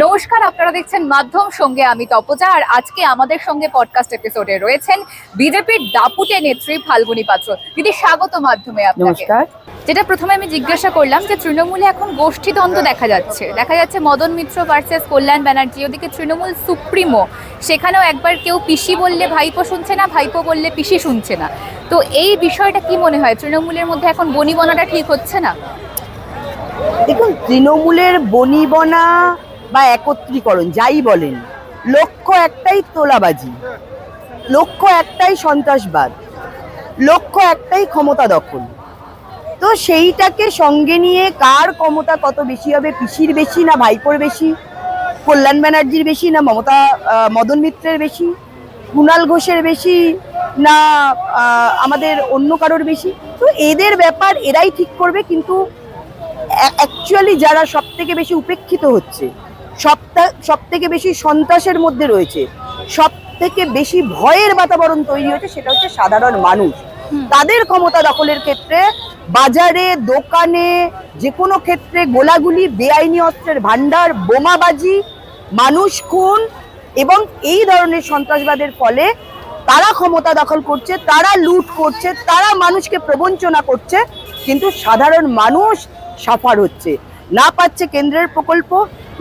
নমস্কার আপনারা দেখছেন মাধ্যম সঙ্গে আমি তপজা আর আজকে আমাদের সঙ্গে পডকাস্ট এপিসোডে রয়েছেন বিজেপির দাপুটে নেত্রী ফাল্গুনী পাত্র। দিদি স্বাগত মাধ্যমে আপনাকে। যেটা প্রথমে আমি জিজ্ঞাসা করলাম যে তৃণমূলে এখন গোষ্ঠীদ্বন্দ্ব দেখা যাচ্ছে। দেখা যাচ্ছে মদন মিত্র ভার্সেস কল্যাণ ব্যানার্জি ওদিকে তৃণমূল সুপ্রিমো সেখানেও একবার কেউ পিসি বললে ভাইপো শুনছে না ভাইপো বললে পিসি শুনছে না। তো এই বিষয়টা কি মনে হয়? তৃণমূলের মধ্যে এখন বনিবনাটা ঠিক হচ্ছে না? দেখুন তৃণমূলের বনিবনা বা একত্রীকরণ, যাই বলেন। লক্ষ্য একটাই তোলাবাজি, লক্ষ্য একটাই সন্ত্রাসবাদ, লক্ষ্য একটাই ক্ষমতা দখল। তো সেইটাকে সঙ্গে নিয়ে কার ক্ষমতা কত বেশি হবে, পিসির বেশি না ভাইপোর বেশি, কল্যাণ ব্যানার্জির বেশি না মমতা মদন মিত্রের বেশি কুণাল ঘোষের বেশি না আমাদের অন্য কারোর বেশি? তো এদের ব্যাপার এরাই ঠিক করবে, কিন্তু অ্যাকচুয়ালি যারা সব থেকে বেশি উপেক্ষিত হচ্ছে সব থেকে বেশি সন্ত্রাসের মধ্যে রয়েছে। সব থেকে বেশি ভয়ের বাতাবরণ তৈরি হয়েছে সেটা হচ্ছে সাধারণ মানুষ। তাদের ক্ষমতা দখলের ক্ষেত্রে বাজারে দোকানে যে কোনো ক্ষেত্রে গোলাগুলি বেআইনি অস্ত্রের ভান্ডার বোমাবাজি মানুষ খুন এবং এই ধরনের সন্ত্রাসবাদের ফলে তারা ক্ষমতা দখল করছে তারা লুট করছে তারা মানুষকে প্রবঞ্চনা করছে কিন্তু সাধারণ মানুষ সাফার হচ্ছে। না পাচ্ছে কেন্দ্রের প্রকল্প,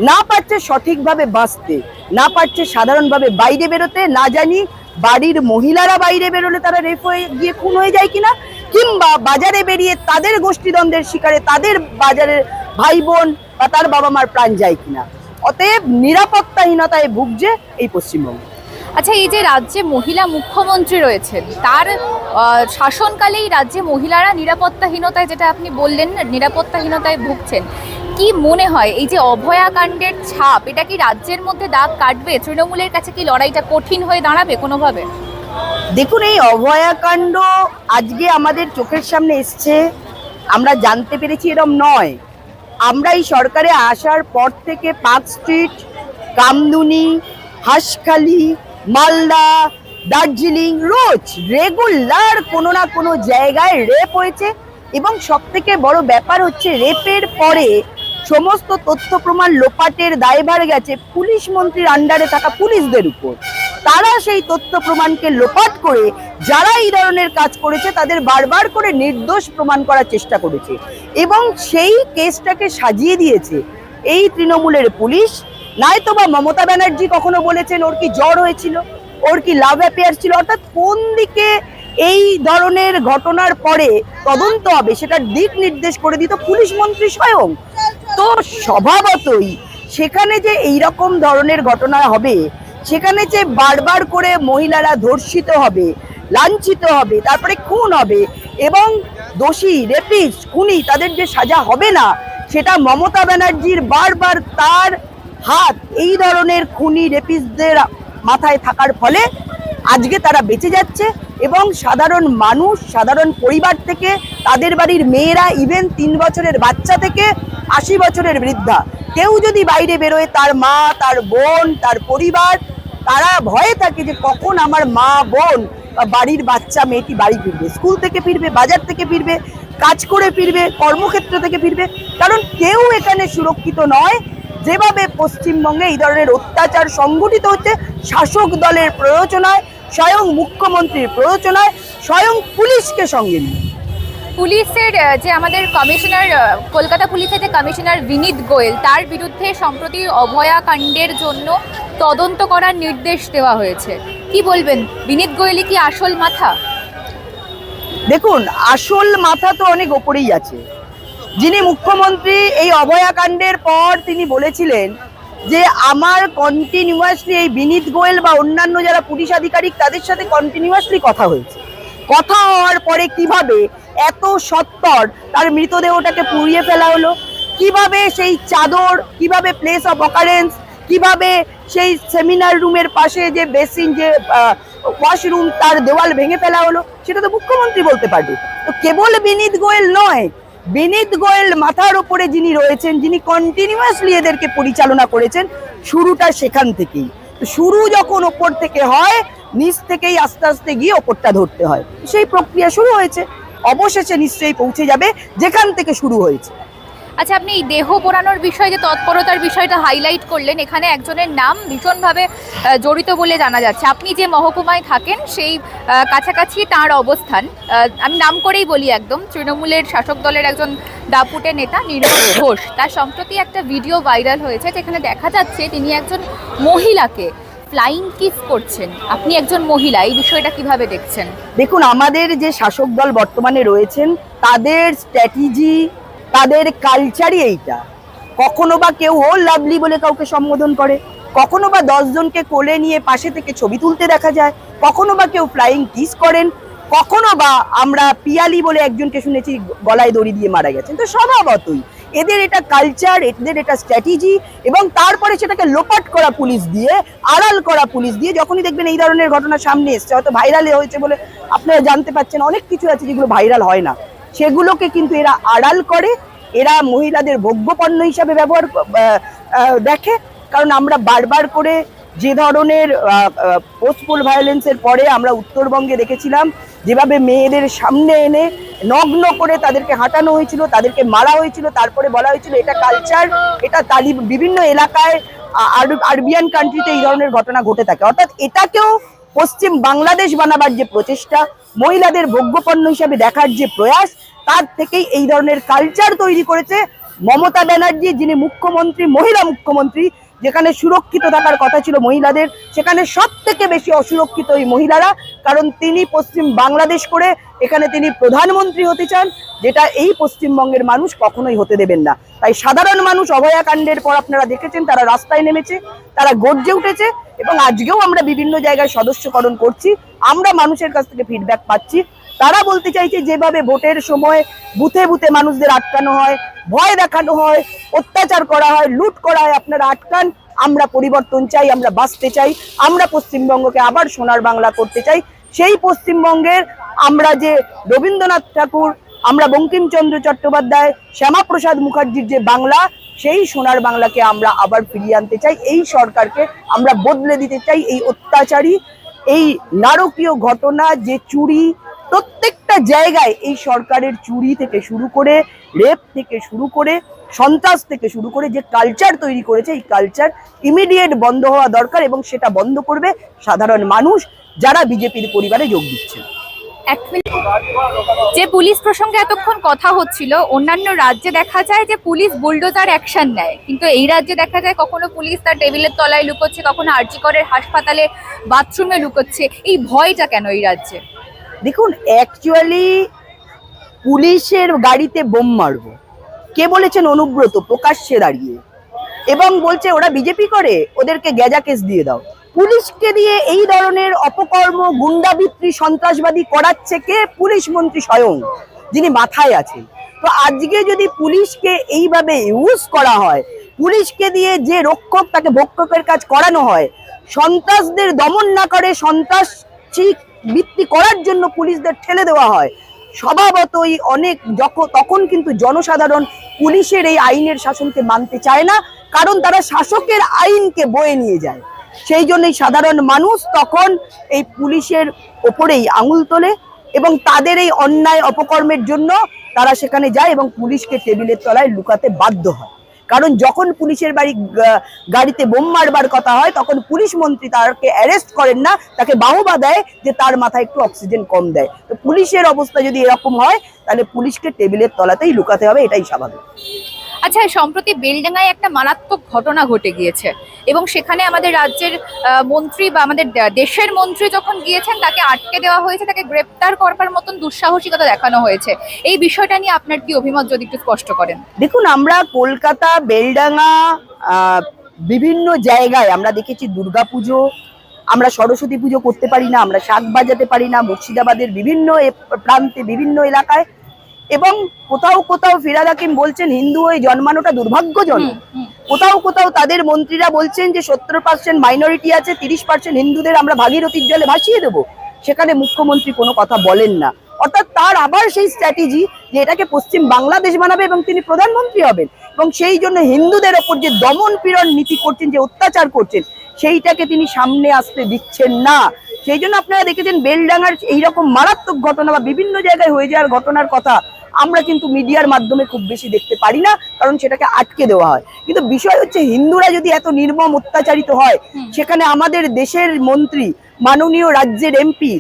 না পাচ্ছে সঠিকভাবে বাঁচতে, না পাচ্ছে সাধারণভাবে বাইরে বেরোতে, না জানি বাড়ির মহিলারা বাইরে বেরোলে তারা রেপ হয়ে গিয়ে খুন হয়ে যায় কিনা, কিংবা বাজারে বেরিয়ে তাদের গোষ্ঠীদ্বন্দ্বের শিকারে তাদের বাজারের ভাই বোন বা তার বাবা মার প্রাণ যায় কিনা। অতএব নিরাপত্তাহীনতায় ভুগছে এই পশ্চিমবঙ্গ। আচ্ছা এই যে রাজ্যে মহিলা মুখ্যমন্ত্রী রয়েছেন, তার শাসনকালেই রাজ্যে মহিলারা নিরাপত্তাহীনতায়, যেটা আপনি বললেন, নিরাপত্তাহীনতায় ভুগছেন। কি মনে হয়, এই যে অভয়াকাণ্ডের ছাপ, এটা কি রাজ্যের মধ্যে দাগ কাটবে? তৃণমূলের কাছে কি লড়াইটা কঠিন হয়ে দাঁড়াবে কোনোভাবে? দেখুন, এই অভয়াকাণ্ড আজকে আমাদের চোখের সামনে এসছে। আমরা জানতে পেরেছি এরম নয়। আমরা এই সরকারে আসার পর থেকে পার্ক স্ট্রিট, কামদুনি, হাঁসখালি মালদা, দার্জিলিং রোজ রেগুলার কোনো না কোনো জায়গায় রেপ হয়েছে এবং সব থেকে বড় ব্যাপার হচ্ছে রেপের পরে সমস্ত তথ্য প্রমাণ লোপাটের দায়ভার গেছে পুলিশ মন্ত্রীর আন্ডারে থাকা পুলিশদের উপর। তারা সেই তথ্য প্রমাণকে লোপাট করে যারা এই ধরনের কাজ করেছে তাদের বারবার করে নির্দোষ প্রমাণ করার চেষ্টা করেছে এবং সেই কেসটাকে সাজিয়ে দিয়েছে। এই তৃণমূলের পুলিশ নয়তো বা মমতা ব্যানার্জি কখনো বলেছেন ওর কি জ্বর হয়েছিল, ওর কি লাভ অ্যাফেয়ার ছিল, অর্থাৎ কোন দিকে এই ধরনের ঘটনার পরে তদন্ত হবে সেটার দিক নির্দেশ করে দিত পুলিশ মন্ত্রী স্বয়ং। তো স্বভাবতই সেখানে যে এই রকম ধরনের ঘটনা হবে, সেখানে যে বারবার করে মহিলারা ধর্ষিত হবে, লাঞ্ছিত হবে, তারপরে খুন হবে এবং দোষী রেপিস্ট খুনি তাদের যে সাজা হবে না, সেটা মমতা ব্যানার্জির বারবার তার হাত এই ধরনের খুনি রেপিসদের মাথায় থাকার ফলে আজকে তারা বেঁচে যাচ্ছে এবং সাধারণ মানুষ, সাধারণ পরিবার থেকে, তাদের বাড়ির মেয়েরা ইভেন তিন বছরের বাচ্চা থেকে আশি বছরের বৃদ্ধা। কেউ যদি বাইরে বেরোয়, তার মা, তার বোন, তার পরিবার, তারা ভয়ে থাকে যে কখন আমার মা, বোন বা বাড়ির বাচ্চা, মেয়েটি বাড়ি ফিরবে। স্কুল থেকে ফিরবে, বাজার থেকে ফিরবে, কাজ করে ফিরবে, কর্মক্ষেত্র থেকে ফিরবে। কারণ কেউ এখানে সুরক্ষিত নয়। যেভাবে পশ্চিমবঙ্গে এই ধরনের অত্যাচার সংগঠিত হচ্ছে শাসক দলের প্ররোচনায় স্বয়ং মুখ্যমন্ত্রীর প্ররোচনায় স্বয়ং পুলিশকে সঙ্গে নিয়ে। পুলিশের যে আমাদের কমিশনার কলকাতা পুলিশের যে কমিশনার বিনীত গোয়েল তার বিরুদ্ধে সম্প্রতি অভয়াকাণ্ডের জন্য তদন্ত করার নির্দেশ দেওয়া হয়েছে। কি বলবেন? বিনীত গোয়েলই কি আসল মাথা? দেখুন আসল মাথা তো অনেক ওপরেই আছে। যিনি মুখ্যমন্ত্রী, এই অভয়াকাণ্ডের পর তিনি বলেছিলেন যে আমার কন্টিনিউয়াসলি এই বিনীত গোয়েল বা অন্যান্য যারা পুলিশ আধিকারিক, তাদের সাথে কন্টিনিউয়াসলি কথা হয়েছে। কথা হওয়ার পরে কীভাবে এত সত্তর তার মৃতদেহটাকে পুড়িয়ে ফেলা হলো? কীভাবে সেই চাদর, কীভাবে প্লেস অফ অকারেন্স কীভাবে সেই সেমিনার রুমের পাশে যে বেসিন যে ওয়াশরুম তার দেওয়াল ভেঙে ফেলা হলো? সেটা তো মুখ্যমন্ত্রী বলতে পারবে। তো কেবল বিনীত গোয়েল নয় বিনীত গোয়েল মাথার উপরে যিনি রয়েছেন, যিনি কন্টিনিউয়াসলি এদেরকে পরিচালনা করেছেন, শুরুটা সেখান থেকেই। শুরু যখন ওপর থেকে হয়, নিচ থেকেই আস্তে আস্তে গিয়ে ওপরটা ধরতে হয়। সেই প্রক্রিয়া শুরু হয়েছে। অবশেষে নিশ্চয়ই পৌঁছে যাবে, যেখান থেকে শুরু হয়েছে। আচ্ছা আপনি এই দেহ পোড়ানোর বিষয়ে যে তৎপরতার বিষয়টা হাইলাইট করলেন, এখানে একজনের নাম ভীষণভাবে জড়িত বলে জানা যাচ্ছে। আপনি যে মহকুমায় থাকেন, সেই কাছাকাছি তার অবস্থান আমি নাম করেই বলি একদম, তৃণমূলের শাসক দলের একজন দাপুটে নেতা, নির্মল ঘোষ। তার সম্প্রতি একটা ভিডিও ভাইরাল হয়েছে, যেখানে দেখা যাচ্ছে তিনি একজন মহিলাকে ফ্লাইং কিস করছেন। আপনি একজন মহিলা, এই বিষয়টা কীভাবে দেখছেন? দেখুন, আমাদের যে শাসক দল বর্তমানে রয়েছেন, তাদের স্ট্র্যাটেজি তাদের কালচারই এইটা। কখনো বা কেউ ও লাভলি বলে কাউকে সম্বোধন করে, কখনো বা দশজনকে কোলে নিয়ে পাশে থেকে ছবি তুলতে দেখা যায়, কখনো বা কেউ ফ্লাইং কিস করেন, কখনো বা আমরা পিয়ালি বলে একজনকে শুনেছি গলায় দড়ি দিয়ে মারা গেছেন। তো স্বভাবতই এদের এটা কালচার এদের এটা স্ট্র্যাটেজি এবং তারপরে সেটাকে লোপাট করা পুলিশ দিয়ে, আড়াল করা পুলিশ দিয়ে যখনই দেখবেন এই ধরনের ঘটনা সামনে এসছে, হয়তো ভাইরালে হয়েছে বলে আপনারা জানতে পাচ্ছেন, অনেক কিছু আছে যেগুলো ভাইরাল হয় না। সেগুলোকে কিন্তু এরা আড়াল করে, এরা মহিলাদের ভোগ্যপণ্য হিসাবে ব্যবহার দেখে। কারণ আমরা বারবার করে যে ধরনের পোস্টপোল ভায়োলেন্সের পরে আমরা উত্তরবঙ্গে দেখেছিলাম, যেভাবে মেয়েদের সামনে এনে নগ্ন করে তাদেরকে হাঁটানো হয়েছিল, তাদেরকে মারা হয়েছিল, তারপরে বলা হয়েছিল, এটা কালচার এটা তালিব বিভিন্ন এলাকায় আরবিয়ান কান্ট্রিতে এই ধরনের ঘটনা ঘটে থাকে। অর্থাৎ এটাকেও পশ্চিম বাংলাদেশ বানাবার যে প্রচেষ্টা, মহিলাদের ভোগ্যপণ্য হিসাবে দেখার যে প্রয়াস তার থেকেই এই ধরনের কালচার তৈরি করেছে মমতা ব্যানার্জি, যিনি মুখ্যমন্ত্রী, মহিলা মুখ্যমন্ত্রী, যেখানে সুরক্ষিত থাকার কথা ছিল মহিলাদের, সেখানে সব থেকে বেশি অসুরক্ষিত এই মহিলারা, কারণ তিনি পশ্চিম বাংলাদেশ করে এখানে তিনি প্রধানমন্ত্রী হতে চান, যেটা এই পশ্চিমবঙ্গের মানুষ কখনোই হতে দেবেন না। তাই সাধারণ মানুষ অভয়াকাণ্ডের পর আপনারা দেখেছেন, তারা রাস্তায় নেমেছে, তারা গর্জে উঠেছে, এবং আজকেও আমরা বিভিন্ন জায়গায় সদস্যকরণ করছি, আমরা মানুষের কাছ থেকে ফিডব্যাক পাচ্ছি। তারা বলতে চাইছে যেভাবে ভোটের সময় বুথে বুথে মানুষদের আটকানো হয়, ভয় দেখানো হয়, অত্যাচার করা হয়, লুট করা হয়, আপনারা আটকান, আমরা পরিবর্তন চাই, আমরা বাঁচতে চাই, আমরা পশ্চিমবঙ্গকে আবার সোনার বাংলা করতে চাই। সেই পশ্চিমবঙ্গের আমরা যে রবীন্দ্রনাথ ঠাকুর, আমরা বঙ্কিমচন্দ্র চট্টোপাধ্যায়, শ্যামাপ্রসাদ মুখার্জির যে বাংলা, সেই সোনার বাংলাকে আমরা আবার ফিরিয়ে আনতে চাই। এই সরকারকে আমরা বদলে দিতে চাই। এই অত্যাচারী, এই নারকীয় ঘটনা, যে চুরি প্রত্যেকটা জায়গায় এই সরকারের চুরি থেকে শুরু করে, রেপ থেকে শুরু করে, সন্ত্রাস থেকে শুরু করে যে কালচার তৈরি করেছে, এই কালচার ইমিডিয়েট বন্ধ হওয়া দরকার এবং সেটা বন্ধ করবে সাধারণ মানুষ যারা বিজেপির পরিবারে যোগ মিনিট। যে পুলিশ প্রসঙ্গে এতক্ষণ কথা হচ্ছিল, অন্যান্য রাজ্যে দেখা যায় যে পুলিশ বুলডোজার অ্যাকশন নেয়, কিন্তু এই রাজ্যে দেখা যায় কখনো পুলিশ তার টেবিলের তলায় লুকোচ্ছে, কখনো আরজিকরের হাসপাতালে, বাথরুমে লুকোচ্ছে। এই ভয়টা কেন এই রাজ্যে? দেখুন অ্যাকচুয়ালি পুলিশের গাড়িতে বোম মারবো। কে বলেছেন? অনুব্রত, প্রকাশ্যে দাঁড়িয়ে। এবং বলছে, ওরা বিজেপি করে, ওদেরকে গেজা কেস দিয়ে দাও। পুলিশকে দিয়ে এই ধরনের অপকর্ম গুন্ডাবিত্রি সন্ত্রাসবাদী করাচ্ছে কে? পুলিশ মন্ত্রী স্বয়ং, যিনি মাথায় আছেন। তো আজকে যদি পুলিশকে এইভাবে ইউজ করা হয়, পুলিশকে দিয়ে যে রক্ষক তাকে ভক্ষকের কাজ করানো হয়, সন্ত্রাসদের দমন না করে সন্ত্রাস বৃত্তি করার জন্য পুলিশদের ঠেলে দেওয়া হয়। স্বভাবতই অনেক যখন তখন কিন্তু জনসাধারণ পুলিশের এই আইনের শাসনকে মানতে চায় না, কারণ তারা শাসকের আইনকে বয়ে নিয়ে যায়। সেই জন্যই সাধারণ মানুষ তখন এই পুলিশের ওপরেই আঙুল তোলে এবং তাদের এই অন্যায় অপকর্মের জন্য তারা সেখানে যায় এবং পুলিশকে টেবিলের তলায় লুকাতে বাধ্য হয়। কারণ যখন পুলিশের বাড়ি গাড়িতে বোম মারবার কথা হয়, তখন পুলিশ মন্ত্রী তাকে অ্যারেস্ট করেন না, তাকে বাহবা দেয় যে তার মাথায় একটু অক্সিজেন কম দেয়। তো পুলিশের অবস্থা যদি এরকম হয়, তাহলে পুলিশকে টেবিলের তলাতেই লুকাতে হবে, এটাই স্বাভাবিক। আচ্ছা সম্প্রতি বেলডাঙ্গায় একটা মারাত্মক ঘটনা ঘটে গিয়েছে এবং সেখানে আমাদের রাজ্যের মন্ত্রী বা আমাদের দেশের মন্ত্রী যখন গিয়েছেন, তাকে আটকে দেওয়া হয়েছে, তাকে গ্রেপ্তার করবার মতন দুঃসাহসিকতা দেখানো হয়েছে। এই বিষয়টা নিয়ে আপনার কি অভিমত যদি একটু স্পষ্ট করেন? দেখুন, আমরা কলকাতা, বেলডাঙ্গা বিভিন্ন জায়গায় আমরা দেখেছি দুর্গাপুজো, আমরা সরস্বতী পুজো করতে পারি না, আমরা শাক বাজাতে পারি না, মুর্শিদাবাদের বিভিন্ন প্রান্তে বিভিন্ন এলাকায় এবং কোথাও কোথাও ফিরাদ হাকিম বলছেন হিন্দু হয়ে জন্মানোটা দুর্ভাগ্যজনক। কোথাও কোথাও তাদের মন্ত্রীরা বলছেন যে সত্তর পার্সেন্ট মাইনরিটি আছে তিরিশ পার্সেন্ট হিন্দুদের আমরা ভাগীরথীর জলে ভাসিয়ে দেবো। সেখানে মুখ্যমন্ত্রী কোনো কথা বলেন না। অর্থাৎ তার আবার সেই স্ট্র্যাটেজি যে এটাকে পশ্চিম বাংলাদেশ বানাবে এবং তিনি প্রধানমন্ত্রী হবেন এবং সেই জন্য হিন্দুদের ওপর যে দমন পীড়ন নীতি করছেন যে অত্যাচার করছেন সেইটাকে তিনি সামনে আসতে দিচ্ছেন না। সেই জন্য আপনারা দেখেছেন বেলডাঙ্গার এইরকম মারাত্মক ঘটনা বা বিভিন্ন জায়গায় হয়ে যাওয়ার ঘটনার কথা আমরা কিন্তু মিডিয়ার মাধ্যমে খুব বেশি দেখতে পারি না কারণ সেটাকে আটকে দেওয়া হয়। কিন্তু বিষয় হচ্ছে হিন্দুরা যদি এত নির্মম অত্যাচারিত হয় সেখানে আমাদের দেশের মন্ত্রী মাননীয় রাজ্যের এমপি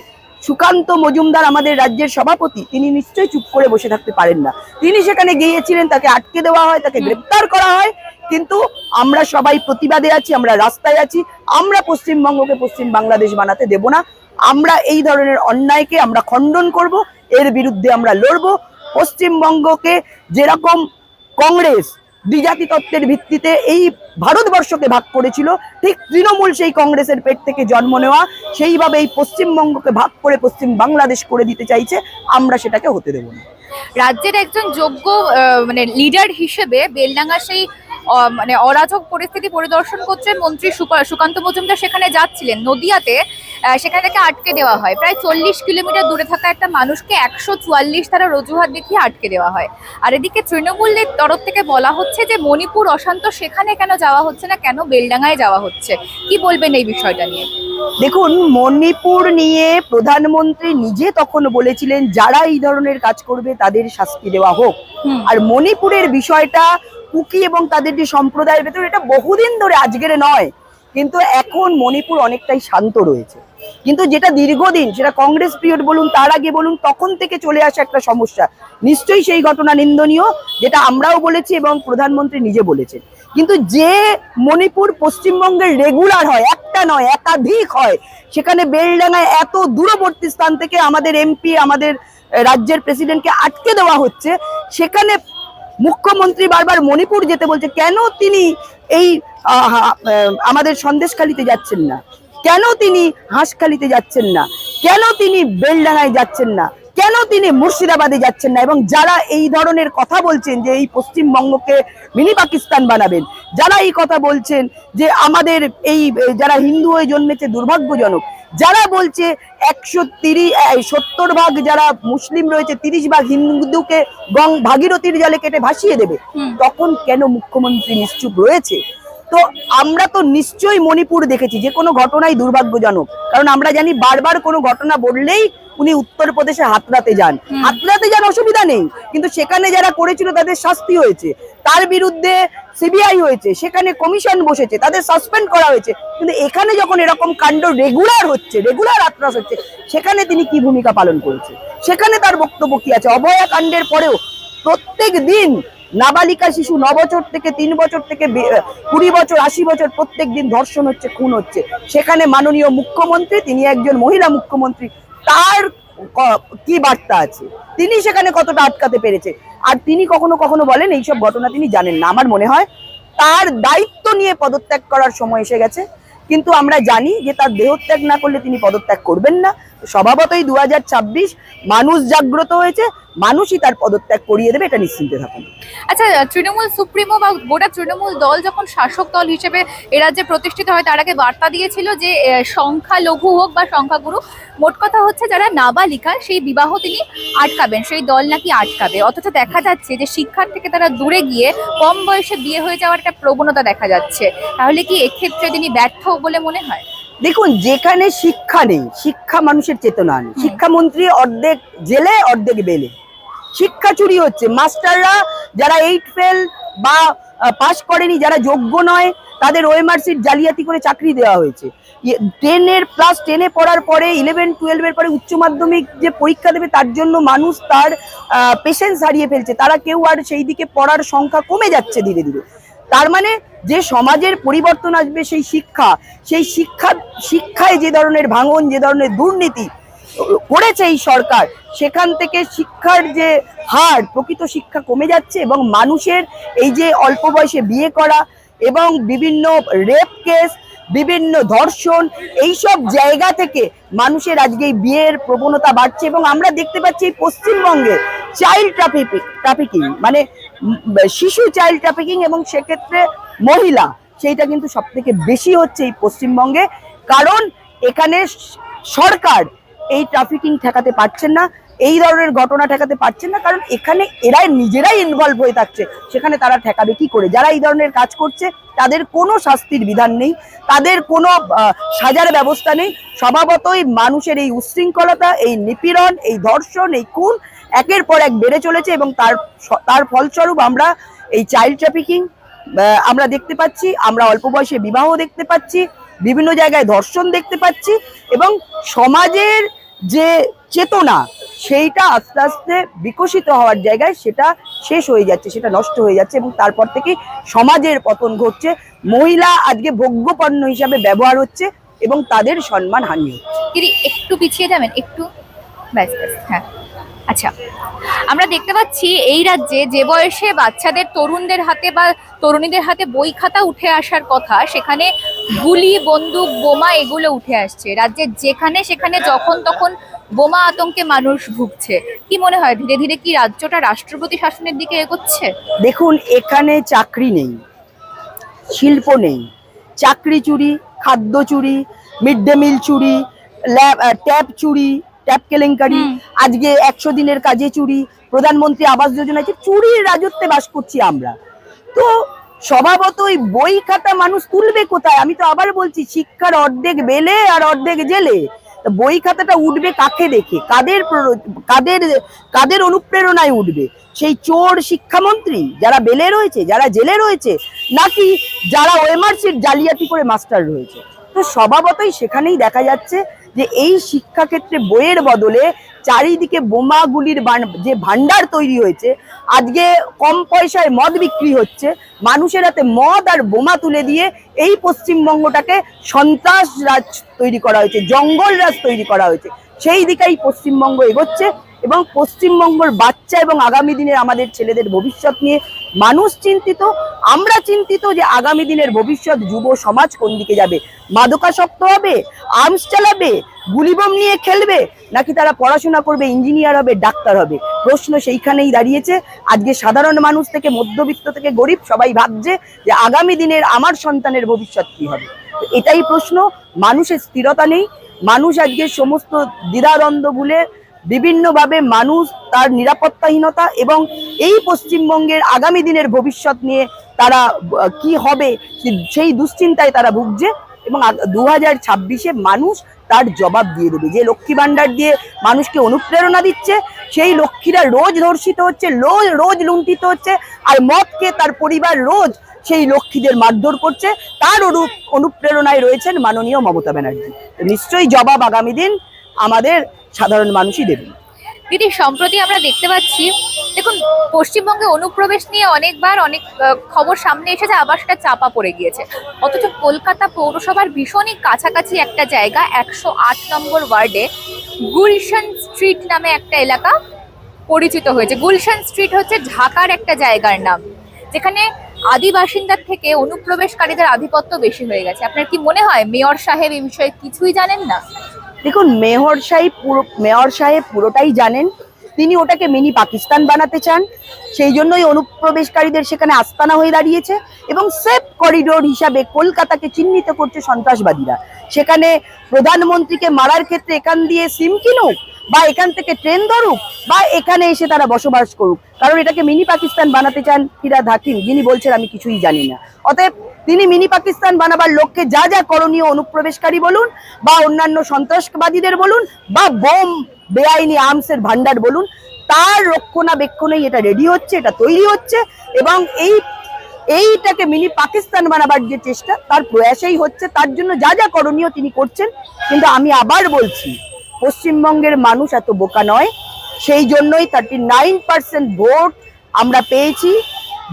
সুকান্ত মজুমদার আমাদের রাজ্যের সভাপতি তিনি নিশ্চয়ই চুপ করে বসে থাকতে পারেন না। তিনি সেখানে গিয়েছিলেন তাকে আটকে দেওয়া হয় তাকে গ্রেপ্তার করা হয় কিন্তু আমরা সবাই প্রতিবাদে আছি আমরা রাস্তায় আছি আমরা পশ্চিমবঙ্গকে পশ্চিম বাংলাদেশ বানাতে দেব না। আমরা এই ধরনের অন্যায়কে আমরা খণ্ডন করব এর বিরুদ্ধে আমরা লড়ব পশ্চিমবঙ্গকে যেরকম কংগ্রেস দ্বিজাতি তত্ত্বের ভিত্তিতে এই ভারতবর্ষকে ভাগ করেছিল, ঠিক তৃণমূল সেই কংগ্রেসের পেট থেকে জন্ম নেওয়া, সেইভাবে এই পশ্চিমবঙ্গকে ভাগ করে পশ্চিম বাংলাদেশ করে দিতে চাইছে, আমরা সেটাকে হতে দেব না। রাজ্যের একজন যোগ্য মানে লিডার হিসেবে বেলডাঙ্গা সেই মানে অরাজক পরিস্থিতি পরিদর্শন করছে মন্ত্রী সুকা- সুকান্ত মজুমদার। সেখানে যাচ্ছিলেন। নদিয়াতে সেখানে তাকে আটকে দেওয়া হয়। প্রায় চল্লিশ কিলোমিটার দূরে থাকা একটা মানুষকে একশো চুয়াল্লিশ তারা অজুহাত দেখিয়ে আটকে দেওয়া হয়। আর এদিকে তৃণমূলের তরফ থেকে বলা হচ্ছে যে মণিপুর অশান্ত সেখানে কেন যাওয়া হচ্ছে না? কেন বেলডাঙ্গায় যাওয়া হচ্ছে? কি বলবেন এই বিষয়টা নিয়ে? দেখুন মণিপুর নিয়ে প্রধানমন্ত্রী নিজে তখন বলেছিলেন যারা এই ধরনের কাজ করবে তাদের শাস্তি দেওয়া হোক। আর মণিপুরের বিষয়টা কুকি এবং তাদের যে সম্প্রদায়ের ভেতর, এটা বহুদিন ধরে আজকের নয়, কিন্তু এখন মণিপুর অনেকটাই শান্ত রয়েছে। কিন্তু যেটা দীর্ঘদিন সেটা কংগ্রেস পিরিয়ড বলুন, তার আগে বলুন, তখন থেকে চলে আসা একটা সমস্যা। নিশ্চয়ই সেই ঘটনা নিন্দনীয়, যেটা আমরাও বলেছি এবং প্রধানমন্ত্রী নিজে বলেছেন। কিন্তু যে মণিপুর পশ্চিমবঙ্গের রেগুলার হয়, একটা নয়, একাধিক হয়, সেখানে বেলডাঙ্গায় এত দূরবর্তী স্থান থেকে আমাদের এমপি, আমাদের রাজ্যের প্রেসিডেন্টকে আটকে দেওয়া হচ্ছে, সেখানে মুখ্যমন্ত্রী বারবার মণিপুর যেতে বলছে, কেন তিনি এই আমাদের সন্দেশখালিতে যাচ্ছেন না? কেন তিনি হাঁসখালিতে যাচ্ছেন না? কেন তিনি বেলডাঙায় যাচ্ছেন না? কেন তিনি মুর্শিদাবাদে যাচ্ছেন না? এবং যারা এই ধরনের কথা বলছেন যে এই পশ্চিমবঙ্গকে মিনি পাকিস্তান বানাবেন, যারা এই কথা বলছেন যে আমাদের এই, যারা হিন্দু হয়ে জন্মেছে দুর্ভাগ্যজনক যারা বলছে একশো তিরিশ সত্তর ভাগ যারা মুসলিম রয়েছে তিরিশ ভাগ হিন্দুকে গং ভাগীরথীর জলে কেটে ভাসিয়ে দেবে তখন কেন মুখ্যমন্ত্রী নিশ্চুপ রয়েছে? তো আমরা তো নিশ্চয়ই মণিপুর দেখেছি যে কোনো ঘটনাই দুর্ভাগ্যজনক। কারণ আমরা জানি বারবার কোনো ঘটনা বললেই উনি উত্তরপ্রদেশে হাতরাতে যান। হুম। হাতরাতে যান অসুবিধা নেই কিন্তু সেখানে যারা করেছিল তাদের শাস্তি হয়েছে। তার বিরুদ্ধে সিবিআই হয়েছে সেখানে কমিশন বসেছে তাদের সাসপেন্ড করা হয়েছে। কিন্তু এখানে যখন এরকম কাণ্ড রেগুলার হচ্ছে রেগুলার আত্রাস হচ্ছে সেখানে তিনি কি ভূমিকা পালন করেছে? সেখানে তার বক্তব্য কি আছে? অভয়া কাণ্ডের পরেও প্রত্যেক দিন নাবালিকা শিশু ন বছর থেকে তিন বছর থেকে কুড়ি বছর, আশি বছর প্রত্যেক দিন ধর্ষণ হচ্ছে, খুন হচ্ছে। সেখানে মাননীয় মুখ্যমন্ত্রী, তিনি একজন মহিলা মুখ্যমন্ত্রী, তার কি বার্তা আছে? তিনি সেখানে কতটা আটকাতে পেরেছে? আর তিনি কখনো কখনো বলেন, এইসব ঘটনা তিনি জানেন না। আমার মনে হয় তার দায়িত্ব নিয়ে পদত্যাগ করার সময় এসে গেছে। কিন্তু আমরা জানি যে তার দেহত্যাগ না করলে তিনি পদত্যাগ করবেন না। স্বভাবতই দু মানুষ জাগ্রত হয়েছে মানুষই তার পদত্যাগ করিয়ে দেবে এটা নিশ্চিন্তে থাকুন। আচ্ছা তৃণমূল সুপ্রিমো বা গোটা তৃণমূল দল যখন শাসক দল হিসেবে এরা যে প্রতিষ্ঠিত হয় তার আগে বার্তা দিয়েছিল যে আহ, সংখ্যা লঘু হোক বা সংখ্যাগুরু মোট কথা হচ্ছে যারা নাবালিকা সেই বিবাহ তিনি আটকাবেন সেই দল নাকি আটকাবে। অথচ দেখা যাচ্ছে যে শিক্ষার থেকে তারা দূরে গিয়ে কম বয়সে বিয়ে হয়ে যাওয়ার একটা প্রবণতা দেখা যাচ্ছে। তাহলে কি এক্ষেত্রে তিনি ব্যর্থ বলে মনে হয়? দেখুন যেখানে শিক্ষা নেই শিক্ষা মানুষের চেতনা নেই। শিক্ষামন্ত্রী অর্ধেক জেলে অর্ধেক বেলে। শিক্ষা চুরি হচ্ছে। মাস্টাররা যারা এইট ফেল বা পাস করেনি যারা যোগ্য নয় তাদের ওএমআর সিট জালিয়াতি করে চাকরি দেওয়া হয়েছে। টেনের প্লাস টেনে পড়ার পরে ইলেভেন টুয়েলভের পরে উচ্চ মাধ্যমিক যে পরীক্ষা দেবে তার জন্য মানুষ তার পেশেন্স হারিয়ে ফেলছে। তারা কেউ আর সেই দিকে পড়ার সংখ্যা কমে যাচ্ছে ধীরে ধীরে। তার মানে যে সমাজের পরিবর্তন আসবে, সেই শিক্ষা সেই শিক্ষা, শিক্ষায় যে ধরনের ভাঙন, যে ধরনের দুর্নীতি করেছে এই সরকার, সেখান থেকে শিক্ষার যে হার প্রকৃত শিক্ষা কমে যাচ্ছে এবং মানুষের এই যে অল্প বয়সে বিয়ে করা এবং বিভিন্ন রেপ কেস বিভিন্ন ধর্ষণ, এইসব জায়গা থেকে মানুষের আজকে এই বিয়ের প্রবণতা বাড়ছে এবং আমরা দেখতে পাচ্ছি পশ্চিমবঙ্গে চাইল্ড ট্রাফিকিং ট্রাফিকিং মানে শিশু চাইল্ড ট্রাফিকিং এবং সেক্ষেত্রে মহিলা, সেইটা কিন্তু সব থেকে বেশি হচ্ছে এই পশ্চিমবঙ্গে। কারণ এখানে সরকার এই ট্রাফিকিং ঠেকাতে পারছেন না, এই ধরনের ঘটনা ঠেকাতে পারছেন না, কারণ এখানে এরাই নিজেরাই ইনভলভ হয়ে থাকছে, সেখানে তারা ঠেকাবে কি করে? যারা এই ধরনের কাজ করছে, তাদের কোনো শাস্তির বিধান নেই, তাদের কোনো সাজার ব্যবস্থা নেই। স্বভাবতই মানুষের এই উচ্ছৃঙ্খলতা এই নিপীড়ন, এই ধর্ষণ, এই খুন একের পর এক বেড়ে চলেছে এবং তার তার ফলস্বরূপ আমরা এই চাইল্ড ট্রাফিকিং আমরা দেখতে পাচ্ছি, আমরা অল্প বয়সে বিবাহ দেখতে পাচ্ছি, বিভিন্ন জায়গায় ধর্ষণ দেখতে পাচ্ছি এবং সমাজের যে চেতনা, সেইটা আস্তে আস্তে বিকশিত হওয়ার জায়গায় সেটা শেষ হয়ে যাচ্ছে, সেটা নষ্ট হয়ে যাচ্ছে এবং তারপর থেকে সমাজের পতন ঘটছে। মহিলা আজকে ভোগ্যপণ্য হিসাবে ব্যবহার হচ্ছে এবং তাদের সম্মান হানি হচ্ছে। একটু পিছিয়ে যাবেন, একটু? ব্যাস ব্যাস হ্যাঁ। আচ্ছা আমরা দেখতে পাচ্ছি এই রাজ্যে যে বয়সে বাচ্চাদের তরুণদের হাতে বা তরুণীদের হাতে বই খাতা উঠে আসার কথা, সেখানে গুলি, বন্দুক, বোমা এগুলো উঠে আসছে। রাজ্যে যেখানে সেখানে যখন তখন বোমা আতঙ্কে মানুষ ভুগছে। কি মনে হয়, ধীরে ধীরে কি রাজ্যটা রাষ্ট্রপতি শাসনের দিকে এগোচ্ছে? দেখুন, এখানে চাকরি নেই, শিল্প নেই। চাকরি চুরি, খাদ্য চুরি মিড ডে মিল চুরি, ল্যাব ট্যাপ চুরি ট্যাপ কেলেঙ্কারি আজকে একশো দিনের কাজে চুরি প্রধানমন্ত্রী আবাস যোজনা যে চুরির রাজত্বে বাস করছি আমরা। তো স্বভাবতই বই খাতা মানুষ তুলবে কোথায়? আমি তো আবার বলছি শিক্ষার অর্ধেক বেলে আর অর্ধেক জেলে। বই খাতাটা উঠবে কাকে দেখে? কাদের কাদের কাদের অনুপ্রেরণায় উঠবে? সেই চোর শিক্ষামন্ত্রী যারা বেলে রয়েছে যারা জেলে রয়েছে নাকি যারা ওএমআরসির জালিয়াতি করে মাস্টার রয়েছে? তো স্বভাবতই সেখানেই দেখা যাচ্ছে যে এই শিক্ষাক্ষেত্রে বইয়ের বদলে চারিদিকে বোমাগুলির যে ভান্ডার তৈরি হয়েছে, আজকে কম পয়সায় মদ বিক্রি হচ্ছে, মানুষের হাতে মদ আর বোমা তুলে দিয়ে এই পশ্চিমবঙ্গটাকে সন্ত্রাস রাজ তৈরি করা হয়েছে, জঙ্গল রাজ তৈরি করা হয়েছে। সেই দিকেই পশ্চিমবঙ্গ এগোচ্ছে এবং পশ্চিমবঙ্গর বাচ্চা এবং আগামী দিনের আমাদের ছেলেদের ভবিষ্যৎ নিয়ে মানুষ চিন্তিত, আমরা চিন্তিত যে আগামী দিনের ভবিষ্যৎ যুব সমাজ কোন দিকে যাবে? মাদকাসক্ত হবে? আর্মস চালাবে? গুলিবম নিয়ে খেলবে? নাকি তারা পড়াশোনা করবে ইঞ্জিনিয়ার হবে, ডাক্তার হবে? প্রশ্ন সেইখানেই দাঁড়িয়েছে। আজকে সাধারণ মানুষ থেকে, মধ্যবিত্ত থেকে, গরিব সবাই ভাবছে যে আগামী দিনের আমার সন্তানের ভবিষ্যৎ কি হবে। এটাই প্রশ্ন। মানুষের স্থিরতা নেই। মানুষ আজকে সমস্ত দ্বিধাদ্বন্দ্ব ভুলে বিভিন্নভাবে মানুষ তার নিরাপত্তাহীনতা এবং এই পশ্চিমবঙ্গের আগামী দিনের ভবিষ্যৎ নিয়ে তারা কি হবে সেই দুশ্চিন্তায় তারা ভুগছে এবং দু হাজার ছাব্বিশে মানুষ তার জবাব দিয়ে দেবে। যে লক্ষ্মী ভাণ্ডার দিয়ে মানুষকে অনুপ্রেরণা দিচ্ছে, সেই লক্ষ্মীরা রোজ ধর্ষিত হচ্ছে, রোজ রোজ লুণ্ঠিত হচ্ছে, আর মদকে তার পরিবার রোজ সেই লক্ষ্মীদের মারধর করছে। তার অনু অনুপ্রেরণায় রয়েছেন মাননীয় মমতা ব্যানার্জি। নিশ্চয়ই জবাব আগামী দিন আমাদের সাধারণ মানুষই দেবেন দিদি, সম্প্রতি আমরা দেখতে পাচ্ছি, দেখুন, পশ্চিমবঙ্গে অনুপ্রবেশ নিয়ে অনেকবার অনেক খবর সামনে এসেছে, আবার সেটা চাপা পড়ে গিয়েছে। অথচ কলকাতা পৌরসভার ভীষণই কাছাকাছি একটা জায়গা, একশো আট নম্বর ওয়ার্ডে, গুলশান স্ট্রিট নামে একটা এলাকা পরিচিত হয়েছে। গুলশান স্ট্রিট হচ্ছে ঢাকার একটা জায়গার নাম, যেখানে আদি বাসিন্দার থেকে অনুপ্রবেশকারীদের আধিপত্য বেশি হয়ে গেছে। আপনার কি মনে হয়, মেয়র সাহেব এই বিষয়ে কিছুই জানেন না? দেখুন, মেহর সাহেব পুরো মেয়র সাহেব পুরোটাই জানেন। তিনি ওটাকে মিনি পাকিস্তান বানাতে চান। সেই জন্যই অনুপ্রবেশকারীদের সেখানে আস্তানা হয়ে দাঁড়িয়েছে এবং সেফ করিডোর হিসাবে কলকাতাকে চিহ্নিত করছে সন্ত্রাসবাদীরা। সেখানে প্রধানমন্ত্রীকে মারার ক্ষেত্রে এখান দিয়ে সিম কিনুক বা এখান থেকে ট্রেন ধরুক বা এখানে এসে তারা বসবাস করুক। কারণ এটাকে মিনি পাকিস্তান বানাতে চান ফিরাদ হাকিম। যিনি বলছেন, আমি কিছুই জানি না। অতএব তিনি মিনি পাকিস্তান বানাবার লক্ষ্যে যা যা করণীয় অনুপ্রবেশকারী বলুন, বা অন্যান্য সন্ত্রাসবাদীদের বলুন, বা বোম বেআইনি আর্মসের ভান্ডার বলুন, তার রক্ষণাবেক্ষণেই এটা রেডি হচ্ছে, এটা তৈরি হচ্ছে, এবং এই, এইটাকে মিনি পাকিস্তান বানাবার যে চেষ্টা, তার প্রয়াসেই হচ্ছে, তার জন্য যা যা করণীয় তিনি করছেন, কিন্তু আমি আবার বলছি, পশ্চিমবঙ্গের মানুষ এত বোকা নয়, সেই জন্যই থার্টি নাইন পার্সেন্ট ভোট আমরা পেয়েছি,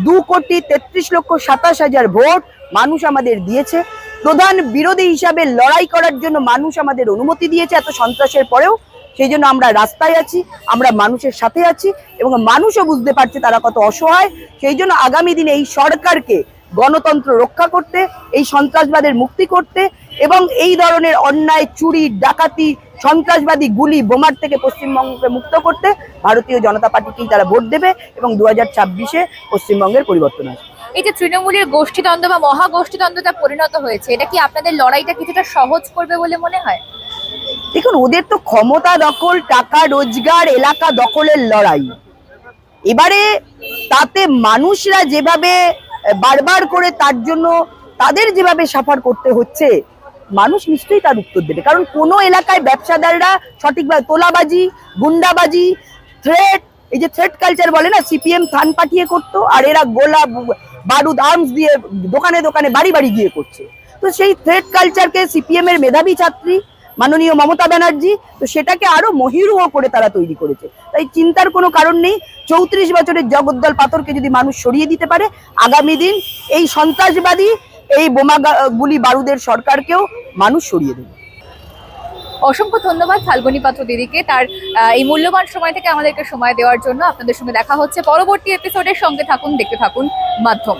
দু কোটি তেত্রিশ লক্ষ সাতাশ হাজার ভোট মানুষ আমাদের দিয়েছে। প্রধান বিরোধী হিসাবে লড়াই করার জন্য মানুষ আমাদের অনুমতি দিয়েছে এত সন্ত্রাসের পরেও। সেই জন্য আমরা রাস্তায় আছি, আমরা মানুষের সাথে আছি এবং মানুষও বুঝতে পারছে তারা কত অসহায়। সেই জন্য আগামী দিনে এই সরকারকে গণতন্ত্র রক্ষা করতে, এই সন্ত্রাসবাদের মুক্তি করতে এবং এই ধরনের অন্যায়, চুরি, ডাকাতি সন্ত্রাসবাদী গুলি বোমার থেকে পশ্চিমবঙ্গকে মুক্ত করতে ভারতীয় জনতা পার্টিকেই তারা ভোট দেবে এবং দু হাজার ছাব্বিশে পশ্চিমবঙ্গের পরিবর্তন আসবে। এই যে তৃণমূলের গোষ্ঠীদ্বন্দ্ব বা মহাগোষ্ঠীদ্বন্দ্বটা পরিণত হয়েছে এটা কি আপনাদের লড়াইটা কিছুটা সহজ করবে বলে মনে হয়? দেখুন ওদের তো ক্ষমতা দখল টাকা রোজগার এলাকা দখলের লড়াই। এবারে তাতে মানুষরা যেভাবে বারবার করে তার জন্য তাদের যেভাবে সাফার করতে হচ্ছে মানুষ নিশ্চয়ই তার উত্তর দেবে। কারণ কোনো এলাকায় ব্যবসাদাররা সঠিকভাবে তোলাবাজি, গুন্ডাবাজি থ্রেট এই যে থ্রেড কালচার বলে না সিপিএম থান পাঠিয়ে করতো, আর এরা গোলা, বারুদ আর্মস দিয়ে দোকানে দোকানে বাড়ি বাড়ি গিয়ে করছে। তো সেই থ্রেড কালচারকে সিপিএম এর মেধাবী ছাত্রী, মাননীয় মমতা ব্যানার্জি, তো সেটাকে আরও মহিরুহ করে তারা তৈরি করেছে। তাই চিন্তার কোনো কারণ নেই, চৌত্রিশ বছরের জগদ্দল পাথরকে যদি মানুষ সরিয়ে দিতে পারে, আগামী দিন এই সন্ত্রাসবাদী এই বোমা গুলি বারুদের সরকারকেও মানুষ সরিয়ে দেবে। অসংখ্য ধন্যবাদ ফাল্গুনী পাত্র দিদিকে তার এই মূল্যবান সময় থেকে আমাদেরকে সময় দেওয়ার জন্য। আপনাদের সঙ্গে দেখা হচ্ছে পরবর্তী এপিসোডের সঙ্গে থাকুন, দেখতে থাকুন মাধ্যম।